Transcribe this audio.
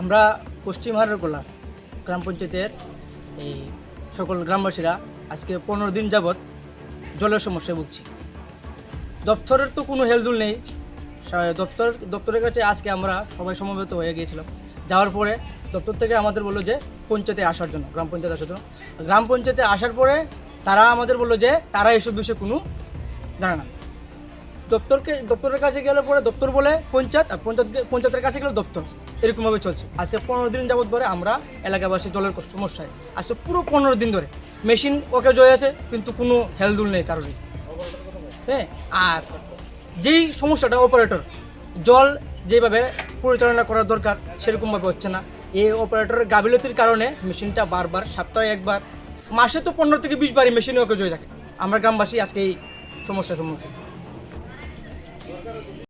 আমরা পশ্চিম হারোলা গ্রাম পঞ্চায়েতের এই সকল গ্রামবাসীরা আজকে পনেরো দিন যাবৎ জলের সমস্যায় ভুগছি। দপ্তরের তো কোনো হেলদুল নেই। দপ্তর, দপ্তরের কাছে আজকে আমরা সবাই সমবেত হয়ে গিয়েছিলাম। যাওয়ার পরে দপ্তর থেকে আমাদের বলল যে পঞ্চায়েতে আসার জন্য, গ্রাম পঞ্চায়েতে আসার জন্য। গ্রাম পঞ্চায়েতে আসার পরে তারা আমাদের বলল যে তারা এসব বিষয়ে কোনো জানে না। দপ্তরকে, দপ্তরের কাছে গেলে পরে দপ্তর বলে পঞ্চায়েত, আর পঞ্চায়েত পঞ্চায়েতের কাছে গেলে দপ্তর। এরকমভাবে চলছে। আজকে পনেরো দিন যাবত ধরে আমরা এলাকাবাসী জলের সমস্যায়। আজকে পুরো পনেরো দিন ধরে। মেশিন ওকে জয় আছে, কিন্তু কোনো হেলদুল নেই কারোরই। হ্যাঁ? আর যেই সমস্যাটা অপারেটর জল যেভাবে পরিচালনা করার দরকার, সেরকমভাবে হচ্ছে না। এই অপারেটরের গাফিলতির কারণে মেশিনটা বারবার, সপ্তাহে একবার মাসে তো পনেরো থেকে বিশ বারই মেশিনে ওকে জয় থাকে। আমরা গ্রামবাসী আজকে এই সমস্যার সম্মুখীন।